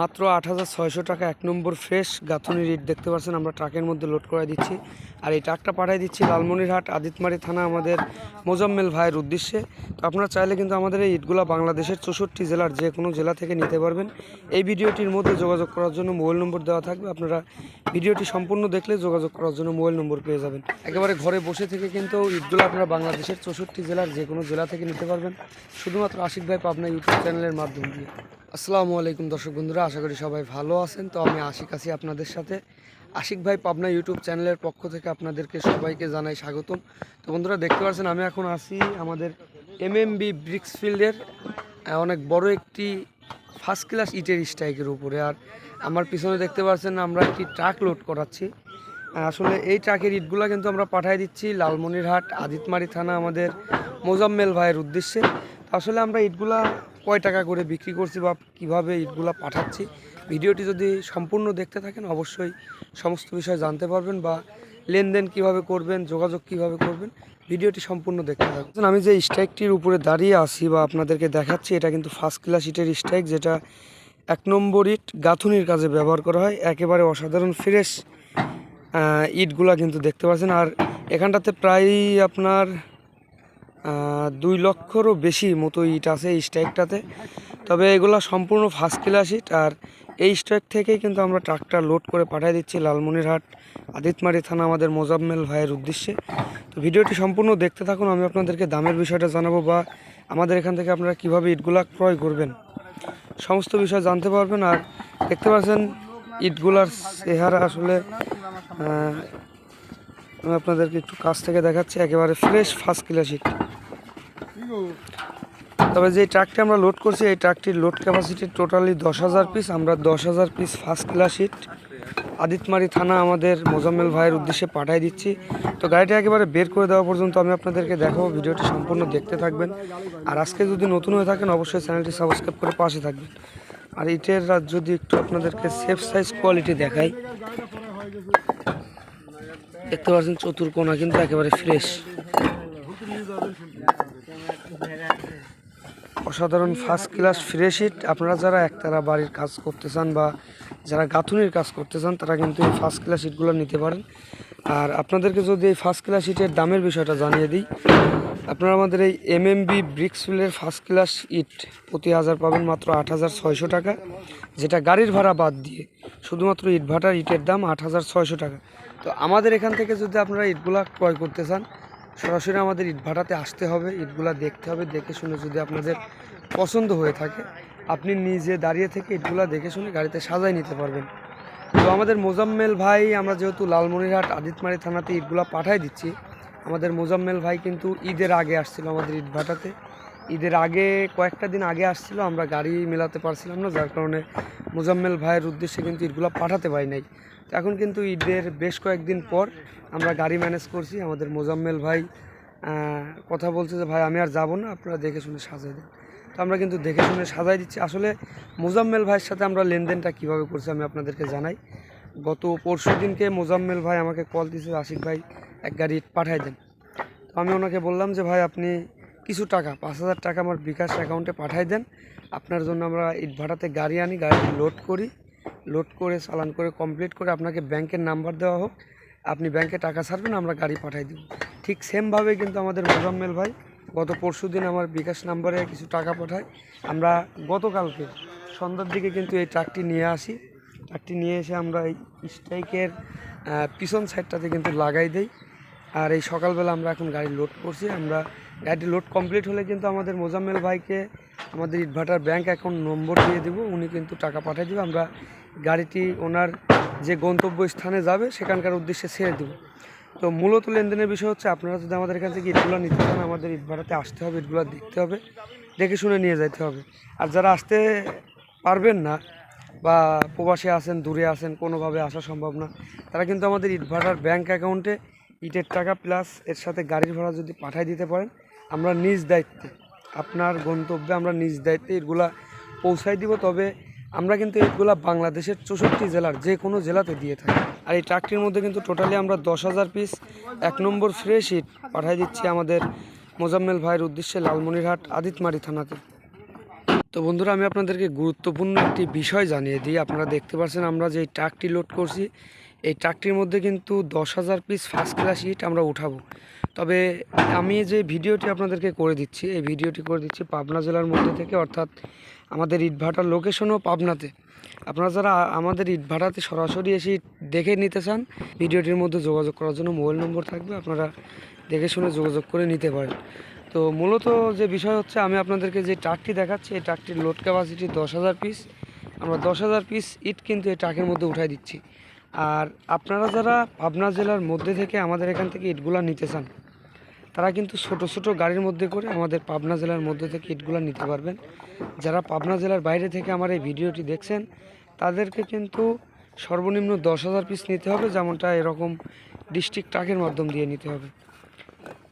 মাত্র আট হাজার ছয়শো টাকা, এক নম্বর ফ্রেশ গাঁথুনি ইট দেখতে পাচ্ছেন, আমরা ট্রাকের মধ্যে লোড করে দিচ্ছি। আর এই ট্রাকটা পাঠিয়ে দিচ্ছি লালমনিরহাট, আদিতমারি থানা, আমাদের মোজাম্মেল ভাইয়ের উদ্দেশ্যে। তো আপনারা চাইলে কিন্তু আমাদের এই ইটগুলো বাংলাদেশের চৌষট্টি জেলার যে কোনো জেলা থেকে নিতে পারবেন। এই ভিডিওটির মধ্যে যোগাযোগ করার জন্য মোবাইল নম্বর দেওয়া থাকবে। আপনারা ভিডিওটি সম্পূর্ণ দেখলে যোগাযোগ করার জন্য মোবাইল নম্বর পেয়ে যাবেন। একেবারে ঘরে বসে থেকে কিন্তু ইটগুলো আপনারা বাংলাদেশের চৌষট্টি জেলার যে কোনো জেলা থেকে নিতে পারবেন। শুধুমাত্র আশিক ভাই পাবনা ইউটিউব চ্যানেলের মাধ্যম দিয়ে। আসসালামু আলাইকুম দর্শক বন্ধুরা, আশা করি সবাই ভালো আছেন। তো আমি আশিক আছি আপনাদের সাথে। আশিক ভাই পাবনা ইউটিউব চ্যানেলের পক্ষ থেকে আপনাদেরকে সবাইকে জানাই স্বাগতম। তো বন্ধুরা, দেখতে পাচ্ছেন, আমি এখন আছি আমাদের এমএমবি ব্রিক্স ফিল্ডের অনেক বড় একটি ফার্স্ট ক্লাস ইটের স্ট্রাইকের উপরে। আর আমার পিছনে দেখতে পাচ্ছেন, আমরা একটি ট্রাক লোড করাচ্ছি। আসলে এই ট্রাকের ইটগুলো কিন্তু আমরা পাঠিয়ে দিচ্ছি লালমনিরহাট, আদিতমারি থানা আমাদের মোজাম্মেল ভাইয়ের উদ্দেশ্যে। আসলে আমরা ইটগুলা কয় টাকা করে বিক্রি করছি বা কীভাবে ইটগুলা পাঠাচ্ছি, ভিডিওটি যদি সম্পূর্ণ দেখতে থাকেন অবশ্যই সমস্ত বিষয় জানতে পারবেন বা লেনদেন কীভাবে করবেন, যোগাযোগ কীভাবে করবেন, ভিডিওটি সম্পূর্ণ দেখতে থাকবেন আমি যে স্ট্রাইকটির উপরে দাঁড়িয়ে আছি বা আপনাদেরকে দেখাচ্ছি, এটা কিন্তু ফার্স্ট ক্লাস ইটের স্ট্রাইক, যেটা এক নম্বর ইট গাঁথুনির কাজে ব্যবহার করা হয়। একেবারে অসাধারণ ফ্রেশ ইটগুলা কিন্তু দেখতে পাচ্ছেন। আর এখানটাতে প্রায় আপনার দুই লক্ষরও বেশি মতো ইট আছে এই স্ট্রাইকটাতে। তবে এগুলা সম্পূর্ণ ফার্স্ট ক্লাস ইট আর এই স্ট্রাইক থেকেই কিন্তু আমরা ট্রাকটা লোড করে পাঠিয়ে দিচ্ছি লালমনিরহাট, আদিতমারি থানা আমাদের মোজাম্মেল ভাইয়ের উদ্দেশ্যে। তো ভিডিওটি সম্পূর্ণ দেখতে থাকুন, আমি আপনাদেরকে দামের বিষয়টা জানাব বা আমাদের এখান থেকে আপনারা কীভাবে ইটগুলা ক্রয় করবেন। সমস্ত বিষয় জানতে পারবেন আর দেখতে পাচ্ছেন ইটগুলার চেহারা আসলে আমি আপনাদেরকে একটু কাছ থেকে দেখাচ্ছি, একেবারে ফ্রেশ ফার্স্ট ক্লাস ইট। তবে যে ট্রাকটি আমরা লোড করছি, এই ট্রাকটির লোড ক্যাপাসিটি টোটালি দশ হাজার পিস আমরা দশ হাজার পিস ফার্স্ট ক্লাস ইট আদিতমারি থানা আমাদের মোজাম্মেল ভাইয়ের উদ্দেশ্যে পাঠিয়ে দিচ্ছি। তো গাড়িটা একেবারে বের করে দেওয়া পর্যন্ত আমি আপনাদেরকে দেখাবো, ভিডিওটি সম্পূর্ণ দেখতে থাকবেন। আর আজকে যদি নতুন হয়ে থাকেন, অবশ্যই চ্যানেলটি সাবস্ক্রাইব করে পাশে থাকবেন। আর ইটের যদি একটু আপনাদেরকে সেফ সাইজ কোয়ালিটি দেখাই। দেখতে পাচ্ছেন চতুর্কোনা কিন্তু একেবারে ফ্রেশ অসাধারণ ফার্স্ট ক্লাস ফ্রেশ ইট আপনারা যারা একতারা বাড়ির কাজ করতে চান বা যারা গাঁথুনির কাজ করতে চান তারা কিন্তু এই ফার্স্ট ক্লাস ইটগুলো নিতে পারেন। আর আপনাদেরকে যদি এই ফার্স্ট ক্লাস ইটের দামের বিষয়টা জানিয়ে দিই আপনারা আমাদের এই এমএমবি ব্রিক্সফিলের ফার্স্ট ক্লাস ইট প্রতি হাজার পাবেন মাত্র আট হাজার ছয়শো টাকা যেটা গাড়ির ভাড়া বাদ দিয়ে শুধুমাত্র ইট ভাটার ইটের দাম আট হাজার ছয়শো টাকা। তো আমাদের এখান থেকে যদি আপনারা ইটগুলা ক্রয় করতে চান সরাসরি আমাদের ইটভাটাতে আসতে হবে, ইটগুলা দেখতে হবে, দেখে শুনে যদি আপনাদের পছন্দ হয়ে থাকে, আপনি নিজে দাঁড়িয়ে থেকে ইটগুলা দেখে শুনে গাড়িতে সাজাই নিতে পারবেন। তো আমাদের মোজাম্মেল ভাই, আমরা যেহেতু লালমনিরহাট আদিতমারি থানাতে ইটগুলা পাঠাই দিচ্ছি, আমাদের মোজাম্মেল ভাই কিন্তু ঈদের আগে আসছিল আমাদের ইট ভাটাতে ঈদের আগে, কয়েকটা দিন আগে আসছিল, আমরা গাড়ি মেলাতে পারছিলাম না, যার কারণে মোজাম্মেল ভাইয়ের উদ্দেশ্যে কিন্তু ঈদগুলো পাঠাতে পারি নাই। তো এখন কিন্তু ঈদের বেশ কয়েকদিন পর আমরা গাড়ি ম্যানেজ করছি, আমাদের মোজাম্মেল ভাই কথা বলছে যে, ভাই, আমি আর যাব না, আপনারা দেখে শুনে সাজাই দেন। তো আমরা কিন্তু দেখে শুনে সাজাই দিচ্ছি। আসলে মোজাম্মেল ভাইয়ের সাথে আমরা লেনদেনটা কীভাবে করছি আমি আপনাদেরকে জানাই। গত পরশু দিনকে মোজাম্মেল ভাই আমাকে কল দিয়েছে, আশিক ভাই, এক গাড়ি পাঠাই দেন। তো আমি ওনাকে বললাম যে, ভাই, আপনি কিছু টাকা, পাঁচ হাজার টাকা আমার বিকাশ অ্যাকাউন্টে পাঠাই দেন। আপনার জন্য আমরা ইট ভাড়াতে গাড়ি আনি, গাড়ি লোড করি। লোড করে, চালান করে কমপ্লিট করে আপনাকে ব্যাংকের নাম্বার দেওয়া হোক। আপনি ব্যাংকে টাকা ছাড়বেন, আমরা গাড়ি পাঠাই দিব। ঠিক সেমভাবে কিন্তু আমাদের মোজাম্মেল ভাই গত পরশু দিন আমার বিকাশ নাম্বারে কিছু টাকা পাঠায়। আমরা গতকালকে সন্ধ্যার দিকে কিন্তু এই ট্রাকটি নিয়ে আসি। ট্রাকটি নিয়ে এসে আমরা এই স্ট্রাইকের পিছন সাইডটাতে কিন্তু লাগাই দেই। আর এই সকালবেলা আমরা এখন গাড়ি লোড করছি। আমরা গাড়িটি লোড কমপ্লিট হলে কিন্তু আমাদের মোজাম্মেল ভাইকে আমাদের ইটভাটার ব্যাংক অ্যাকাউন্ট নম্বর দিয়ে দেবো, উনি কিন্তু টাকা পাঠিয়ে দেবে, আমরা গাড়িটি ওনার যে গন্তব্য স্থানে যাবে সেখানকার উদ্দেশ্যে ছেড়ে দেবো। তো মূলত লেনদেনের বিষয় হচ্ছে আপনারা যদি আমাদের এখান থেকে ইটগুলো নিতে চান, আমাদের ইটভাটাতে আসতে হবে, ইটগুলো দেখতে হবে, দেখে শুনে নিয়ে যেতে হবে। আর যারা আসতে পারবেন না বা প্রবাসে আছেন, দূরে আছেন, কোনোভাবে আসা সম্ভব না, তারা কিন্তু আমাদের ইট ভাড়ার ব্যাঙ্ক অ্যাকাউন্টে ইটের টাকা প্লাস এর সাথে গাড়ির ভাড়া যদি পাঠিয়ে দিতে পারেন আমরা নিজ দায়িত্বে, আপনার গন্তব্যে আমরা নিজ দায়িত্বে এগুলা পৌঁছাই দিব। তবে আমরা কিন্তু এগুলা বাংলাদেশের চৌষট্টি জেলার যে কোনো জেলাতে দিয়ে থাকি। আর এই ট্রাকটির মধ্যে কিন্তু টোটালি আমরা দশ হাজার পিস এক নম্বর ফ্রেশ ইট পাঠিয়ে দিচ্ছি আমাদের মোজাম্মেল ভাইয়ের উদ্দেশ্যে লালমনিরহাট আদিতমারি থানাতে। তো বন্ধুরা, আমি আপনাদেরকে গুরুত্বপূর্ণ একটি বিষয় জানিয়ে দিই। আপনারা দেখতে পাচ্ছেন আমরা যে ট্রাকটি লোড করছি, এই ট্রাকটির মধ্যে কিন্তু দশ হাজার পিস ফার্স্ট ক্লাস ইট আমরা উঠাবো। তবে আমি যে ভিডিওটি আপনাদেরকে করে দিচ্ছি, এই ভিডিওটি করে দিচ্ছি পাবনা জেলার মধ্যে থেকে, অর্থাৎ আমাদের ইটভাটার লোকেশনও পাবনাতে। আপনারা যারা আমাদের ইটভাটাতে সরাসরি এসে দেখে নিতে চান, ভিডিওটির মধ্যে যোগাযোগ করার জন্য মোবাইল নম্বর থাকবে, আপনারা দেখে শুনে যোগাযোগ করে নিতে পারেন। তো মূলত যে বিষয় হচ্ছে, আমি আপনাদেরকে যে ট্রাকটি দেখাচ্ছি, এই ট্রাকটির লোড ক্যাপাসিটি দশ হাজার পিস আমরা দশ হাজার পিস ইট কিন্তু এই ট্রাকের মধ্যে উঠাই দিচ্ছি। আর আপনারা যারা পাবনা জেলার মধ্যে থেকে আমাদের এখান থেকে ইটগুলা নিতে চান তারা কিন্তু ছোট ছোট গাড়ির মধ্যে করে আমাদের পাবনা জেলার মধ্যে থেকে ইটগুলা নিতে পারবেন। যারা পাবনা জেলার বাইরে থেকে আমার এই ভিডিওটি দেখছেন, তাদেরকে কিন্তু সর্বনিম্ন দশ হাজার পিস নিতে হবে, যেমনটা এরকম ডিস্ট্রিক্ট ট্রাকের মাধ্যম দিয়ে নিতে হবে।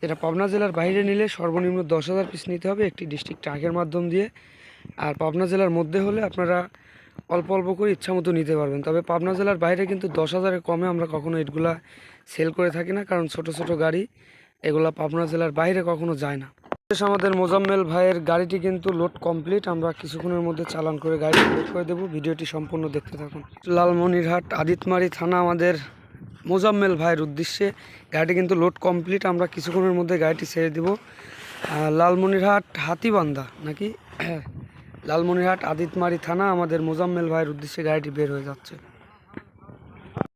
এটা পাবনা জেলার বাইরে নিলে সর্বনিম্ন দশ হাজার পিস নিতে হবে একটি ডিস্ট্রিক্ট ট্রাকের মাধ্যম দিয়ে। আর পাবনা জেলার মধ্যে হলে আপনারা অল্প অল্প করে ইচ্ছা মতো নিতে পারবেন। তবে পাবনা জেলার বাইরে কিন্তু দশ হাজারের কমে আমরা কখনো ইটগুলা সেল করে থাকি না, কারণ ছোট ছোট গাড়ি এগুলা পাবনা জেলার বাইরে কখনো যায় না। শেষ আমাদের মোজাম্মেল ভাইয়ের গাড়িটি কিন্তু লোড কমপ্লিট। আমরা কিছুক্ষণের মধ্যে চালান করে গাড়িটি বের করে দেবো। ভিডিওটি সম্পূর্ণ দেখতে থাকুন। লালমনিরহাট, আদিতমারি থানা আমাদের মোজাম্মেল ভাইয়ের উদ্দেশ্যে গাড়িটি কিন্তু লোড কমপ্লিট। আমরা কিছুক্ষণের মধ্যে গাড়িটি ছেড়ে দেব। লালমনিরহাট, হাতিবান্ধা নাকি? লালমনিরহাট, আদিতমারি থানা আমাদের মোজাম্মেল ভাইয়ের উদ্দেশ্যে গাড়িটি বের হয়ে যাচ্ছে।